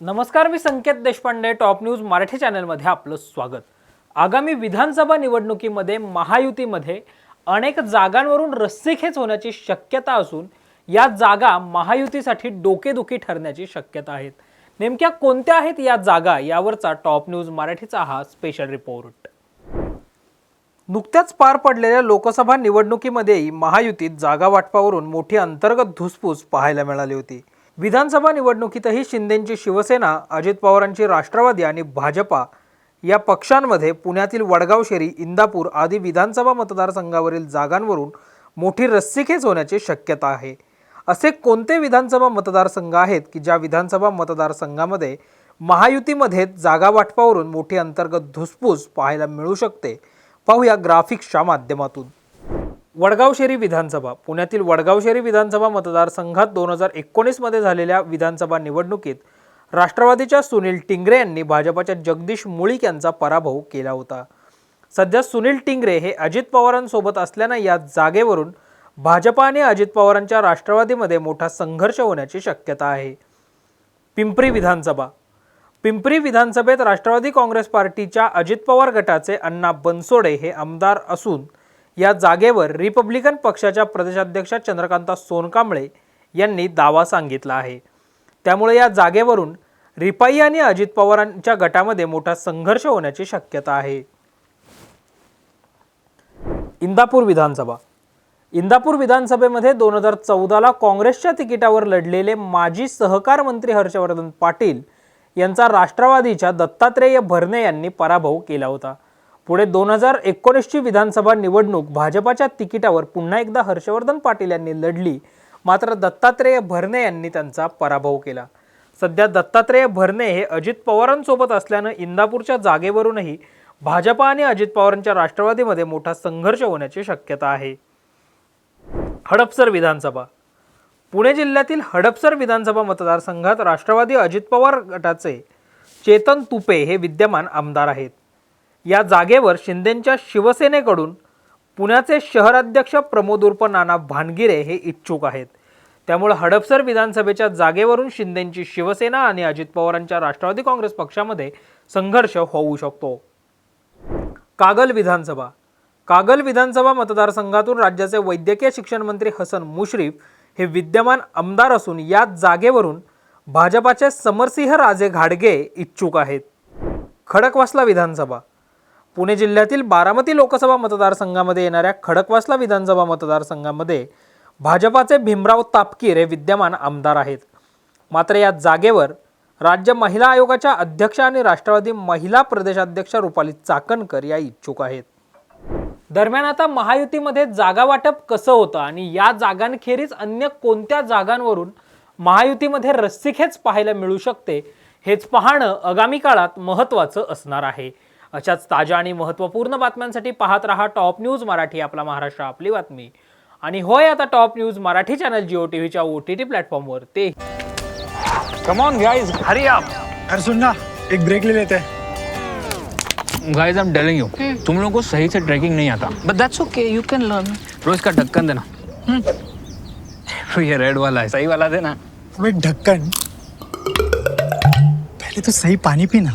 नमस्कार मी Sanket Deshpande top news Marathi चॅनलमध्ये आपलं स्वागत. आगामी विधानसभा निवडणुकीमध्ये महायुतीमध्ये अनेक जागांवरून रस्सीखेच होण्याची शक्यता असून या जागा महायुतीसाठी डोकेदुखी ठरण्याची शक्यता आहेत. नेमक्या कोणत्या आहेत या जागा? यावरचा टॉप न्यूज मराठीचा हा स्पेशल रिपोर्ट नुकत्याच पार पडलेल्या लोकसभा निवडणुकीमध्येही महायुतीत जागा वाटपावरून मोठी अंतर्गत धुसफूस पाहायला मिळाली होती. विधानसभा निवडणुकीतही शिंदेंची शिवसेना अजित पवारांची राष्ट्रवादी आणि भाजपा या पक्षांमध्ये पुण्यातील वडगाव शेरी इंदापूर आदी विधानसभा मतदारसंघावरील जागांवरून मोठी रस्सीखेच होण्याची शक्यता आहे. असे कोणते विधानसभा मतदारसंघ आहेत की ज्या विधानसभा मतदारसंघामध्ये महायुतीमध्ये जागा वाटपावरून मोठी अंतर्गत धुसफूस पाहायला मिळू शकते? पाहूया ग्राफिक्सच्या माध्यमातून. वडगावशेरी विधानसभा पुण्यातील वडगावशेरी विधानसभा मतदारसंघात दोन हजार एकोणीसमध्ये झालेल्या विधानसभा निवडणुकीत राष्ट्रवादीच्या सुनील टिंगरे यांनी भाजपाच्या जगदीश मुळीक यांचा पराभव केला होता. सध्या सुनील टिंगरे हे अजित पवारांसोबत असल्यानं या जागेवरून भाजपा आणि अजित पवारांच्या राष्ट्रवादीमध्ये मोठा संघर्ष होण्याची शक्यता आहे. पिंपरी विधानसभा. पिंपरी विधानसभेत राष्ट्रवादी काँग्रेस पार्टीच्या अजित पवार गटाचे अण्णा बनसोडे हे आमदार असून या जागेवर रिपब्लिकन पक्षाच्या प्रदेशाध्यक्ष चंद्रकांता सोनकांबळे यांनी दावा सांगितला आहे. त्यामुळे या जागेवरून रिपाई आणि अजित पवारांच्या गटामध्ये मोठा संघर्ष होण्याची शक्यता आहे. इंदापूर विधानसभा. इंदापूर विधानसभेमध्ये दोन हजार चौदाला काँग्रेसच्या तिकिटावर लढलेले माजी सहकार मंत्री हर्षवर्धन पाटील यांचा राष्ट्रवादीच्या दत्तात्रेय भरणे यांनी पराभव केला होता. पुढे दोन हजार एकोणीसची विधानसभा निवडणूक भाजपाच्या तिकिटावर पुन्हा एकदा हर्षवर्धन पाटील यांनी लढली. मात्र दत्तात्रेय भरणे यांनी त्यांचा पराभव केला. सध्या दत्तात्रेय भरणे हे अजित पवारांसोबत असल्यानं इंदापूरच्या जागेवरूनही भाजपा आणि अजित पवारांच्या राष्ट्रवादीमध्ये मोठा संघर्ष होण्याची शक्यता आहे. हडपसर विधानसभा. पुणे जिल्ह्यातील हडपसर विधानसभा मतदारसंघात राष्ट्रवादी अजित पवार गटाचे चेतन तुपे हे विद्यमान आमदार आहेत. या जागेवर शिंदेंच्या शिवसेनेकडून पुण्याचे शहराध्यक्ष प्रमोद उर्फ नाना भानगिरे हे इच्छुक आहेत. त्यामुळे हडपसर विधानसभेच्या जागेवरून शिंदेंची शिवसेना आणि अजित पवारांच्या राष्ट्रवादी काँग्रेस पक्षामध्ये संघर्ष होऊ शकतो. कागल विधानसभा. कागल विधानसभा मतदारसंघातून राज्याचे वैद्यकीय शिक्षण मंत्री हसन मुश्रीफ हे विद्यमान आमदार असून या जागेवरून भाजपाचे समरसिंह राजे घाडगे इच्छुक आहेत. खडकवासला विधानसभा. पुणे जिल्ह्यातील बारामती लोकसभा मतदारसंघामध्ये येणाऱ्या खडकवासला विधानसभा मतदारसंघामध्ये भाजपाचे भीमराव तापकीर हे विद्यमान आमदार आहेत. मात्र या जागेवर राज्य महिला आयोगाच्या अध्यक्ष आणि राष्ट्रवादी महिला प्रदेशाध्यक्ष रुपाली चाकणकर या इच्छुक आहेत. दरम्यान आता महायुतीमध्ये जागा वाटप कसं होतं आणि या जागांखेरीज अन्य कोणत्या जागांवरून महायुतीमध्ये रस्सीखेच पाहायला मिळू शकते हेच पाहणं आगामी काळात महत्त्वाचं असणार आहे. अशाच ताज्या आणि महत्त्वपूर्ण बातम्यांसाठी पाहत रहा टॉप न्यूज मराठी आपला महाराष्ट्र आपली बातमी. आणि होय आता top news Marathi channel Jio T व्हीच्या ओ टी टी प्लॅटफॉर्मवर. ते कम ऑन गाइस हरी आप अरे सुन ना एक ब्रेक ले लेते. हैं guys I am telling you तुम लोगों को सही से ट्रैकिंग नहीं आता. But that's okay, you can learn. रोज का ढक्कन देना. तो ये रेड वाला है सही वाला देना. ढक्कन पहले तो सही पानी पीना.